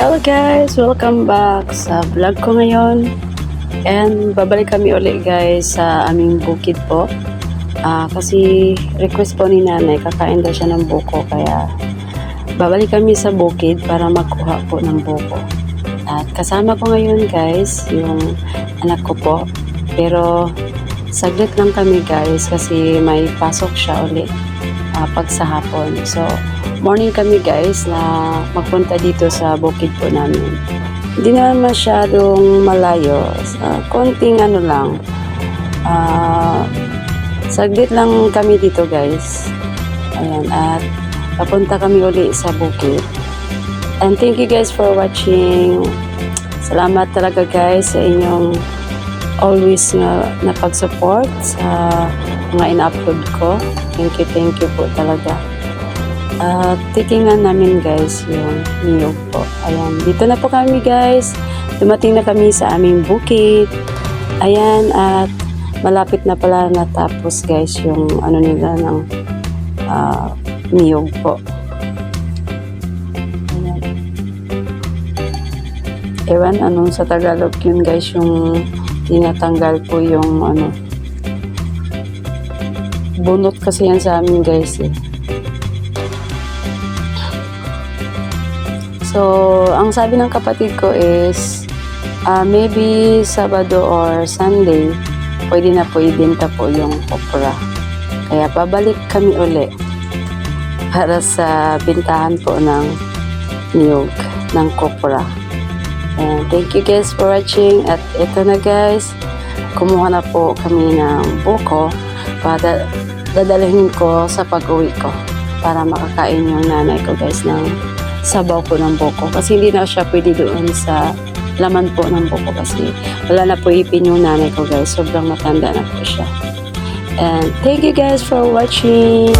Hello guys! Welcome back sa vlog ko ngayon. And babalik kami ulit guys sa aming bukid po. Ah, kasi request po ni nanay, kakain daw siya ng buko. Kaya babalik kami sa bukid para magkuha po ng buko. At kasama ko ngayon guys, yung anak ko po. Pero saglit lang kami guys kasi may pasok siya ulit ah, pag sa hapon. So, morning kami guys na magpunta dito sa bukid po namin. Hindi naman masyadong malayo. Sa konting ano lang. Ah, saglit lang kami dito guys. Ayan. At papunta kami uli sa bukid. And thank you guys for watching. Salamat talaga guys sa inyong always na, na pag-support sa mga ina-upload ko. Thank you, thank you po talaga. At titingnan namin guys yung niyog po. Ayan, dito na po kami guys. Dumating na kami sa aming bukid. Ayan, at malapit na pala natapos guys yung ano nila ng ah, niyog po. Ayan. Ewan anong sa Tagalog yun guys yung tinatanggal po yung ano bunot kasi yan sa amin guys eh. So, ang sabi ng kapatid ko is ah, maybe Sabado or Sunday pwede na po ibenta po yung okra. Kaya babalik kami uli para sa bintahan po ng niyog ng kopra. And thank you guys for watching. At ito na guys, kumuha na po kami ng buko para dadalhin ko sa pag-uwi ko para makakain yung nanay ko guys ng sabaw po ng buko. Kasi hindi na siya pwede doon sa laman po ng buko kasi wala na po ipin yung nanay ko guys. Sobrang matanda na po siya. And thank you guys for watching.